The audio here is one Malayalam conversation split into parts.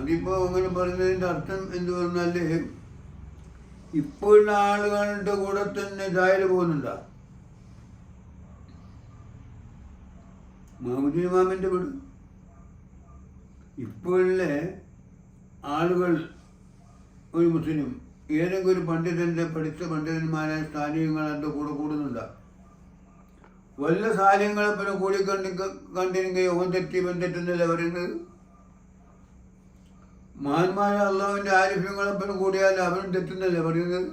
അതിപ്പോ അങ്ങനെ പറഞ്ഞതിന്റെ അർത്ഥം എന്ത് പറഞ്ഞാൽ ഇപ്പോഴുള്ള ആളുകളുടെ കൂടെ തന്നെ ജായൽ പോകുന്നുണ്ട? മഹമ്മദ് ഇമാമിന്റെ വീട്. ഇപ്പോഴുള്ള ആളുകൾ ഒരു മുസ്ലിം ഏതെങ്കിലും ഒരു പണ്ഡിതന്റെ പഠിച്ച പണ്ഡിതന്മാരായ സ്ഥാനീയങ്ങളെന്റെ കൂടെ കൂടുന്നുണ്ടാ? വല്ല സാഹചര്യങ്ങളെ പിന്നെ കൂടി കണ്ടി ഓൻ തെറ്റി ഇവൻ തെറ്റുന്നില്ല പറയുന്നത്? മഹാന്മാരെ അള്ളാഹുവിന്റെ ആരിഫ്യങ്ങളെ പിന്നെ കൂടിയാൽ അവനും തെറ്റുന്നല്ലേ പറയുന്നത്?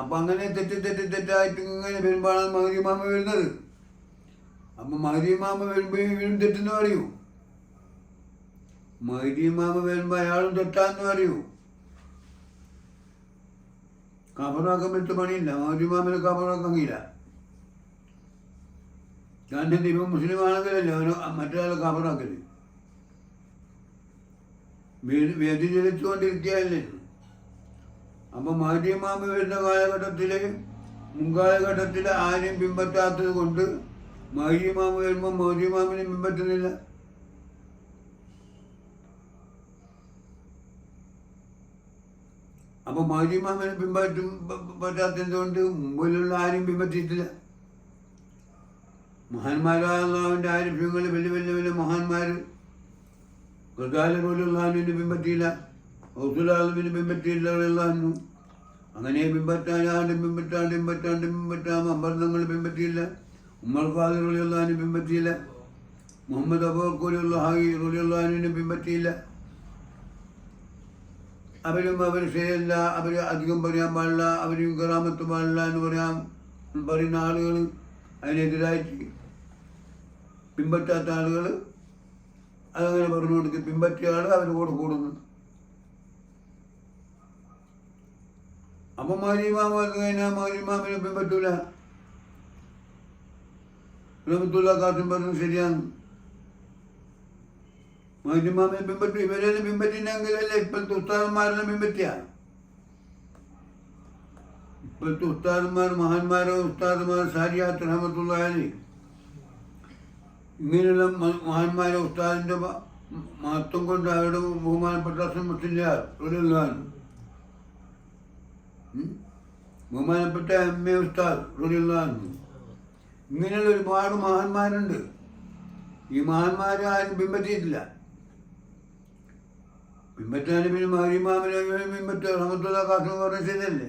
അപ്പൊ അങ്ങനെ തെറ്റി തെറ്റി തെറ്റായിട്ട് ഇങ്ങനെ വരുമ്പോഴാണ് മഹരിമാമ വരുന്നത്. അപ്പൊ മഹരിമാമ വരുമ്പോ ഇവനും തെറ്റെന്ന് പറയൂ. മഹരിമാമ വരുമ്പോ അയാളും തെറ്റാന്ന് പറയൂ. കബറാക്കാൻ പറ്റും പണിയില്ല. മഹരിമാമിന് കബറാക്കാൻ കഴിയില്ല. കാരണം ഇവൻ മുസ്ലിം ആണെങ്കിലല്ലേ അവന് മറ്റൊരാളെ കബറാക്കൽ വ്യതിചലിച്ചുകൊണ്ടിരിക്കുകയല്ലേ അപ്പൊ മഹരിമാമ വരുന്ന കാലഘട്ടത്തിൽ മുൻകാലഘട്ടത്തിൽ ആരെയും പിൻപറ്റാത്തത് കൊണ്ട് മഹരിമാമ വരുമ്പോൾ മഹരിമാമിനെ പിൻപറ്റുന്നില്ല. അപ്പൊ മഹരിമാമിനെ പിൻപറ്റും പ- പറ്റാത്തത് കൊണ്ട് മുമ്പിലുള്ള ആരും പിൻപറ്റിയിട്ടില്ല. മഹാന്മാരായ ആരിഫ്യങ്ങൾ വലിയ വലിയ വലിയ മഹാന്മാര് ഗസാല പോലുള്ളതിനെ പിൻപറ്റിയില്ല ഔസുലാളിനെ പിൻപറ്റിയില്ല റസൂലുള്ളാഹി അങ്ങനെ പിൻപറ്റാണ്ട് പിൻപറ്റാണ്ട് പിൻപറ്റാണ്ട് പിൻപറ്റാം അമ്പർന്നങ്ങൾ പിൻപറ്റിയില്ല. ഉമ്മർ ഖാദിർ ഉള്ളതിനെ പിൻപറ്റിയില്ല. മുഹമ്മദ് അബൂക്കുലുള്ള ഹായി ഉള്ളതിനെ പിൻപറ്റിയില്ല. അവരും അവർ ശരിയല്ല അവർ അധികം പറയാൻ പാടില്ല അവരും കറാമത്ത് പാടില്ല എന്ന് പറയാൻ പറയുന്ന ആളുകൾ അതിനെതിരായിട്ട് പിൻപറ്റാത്ത ആളുകൾ അതങ്ങനെ പറഞ്ഞു കൊടുക്കും പിൻപറ്റിയ ആൾ അവരുടെ കൂടെ കൂടുന്നു അപ്പൊ മാരിമാമ വന്നു കഴിഞ്ഞാൽ മാരിമാമിനെ പിൻപറ്റൂല? റഹമത്തുള്ള കാറ്റും പറഞ്ഞു ശരിയാണ്. മാരിമാമിനെ പിൻപറ്റു. ഇവരെല്ലാം പിൻപറ്റിനെങ്കിലല്ലേ ഇപ്പോഴത്തെ ഉസ്താദന്മാരെല്ലാം പിൻപറ്റിയ? ഇപ്പോഴത്തെ ഉസ്താദന്മാർ മഹാന്മാരോ ഉസ്താദന്മാർ സാരിയാത്ത് റഹമത്തുള്ള ഇങ്ങനെയുള്ള മഹാന്മാരെ ഉസ്താദിന്റെ മ- മഹത്വം കൊണ്ട് അവരുടെ ബഹുമാനപ്പെട്ട മുസ്ലിയാർ റളിയല്ലാഹു ബഹുമാനപ്പെട്ട എം എ ഉസ്താദ് റളിയല്ലാഹു ഇങ്ങനെയുള്ള ഒരുപാട് മഹാന്മാരുണ്ട്. ഈ മഹാന്മാരെ ആരും ബിംബത്തിയിട്ടില്ല പിൻപറ്റാൻ പിന്നെ മഹരിമാമിനെ പിൻപറ്റ റഹമത്തുള്ള കാസം പറഞ്ഞ ശരിയല്ലേ?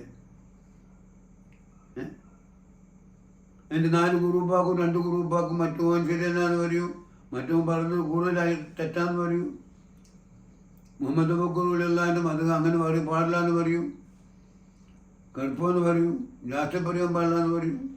എന്റെ നാല് ഗ്രൂപ്പാക്കും രണ്ട് ഗ്രൂപ്പാക്കും മറ്റുപോകാൻ ശരിയെന്നാന്ന് പറയൂ. മറ്റു പറഞ്ഞത് കൂടുതലായി തെറ്റാന്ന് പറയൂ. മുഹമ്മദ് എന്റെ മതം അങ്ങനെ പറയും പാടില്ല എന്ന് പറയൂ. കടുപ്പമെന്ന് പറയും രാഷ്ട്രീയ പറയാൻ പാടില്ല എന്ന് പറയും.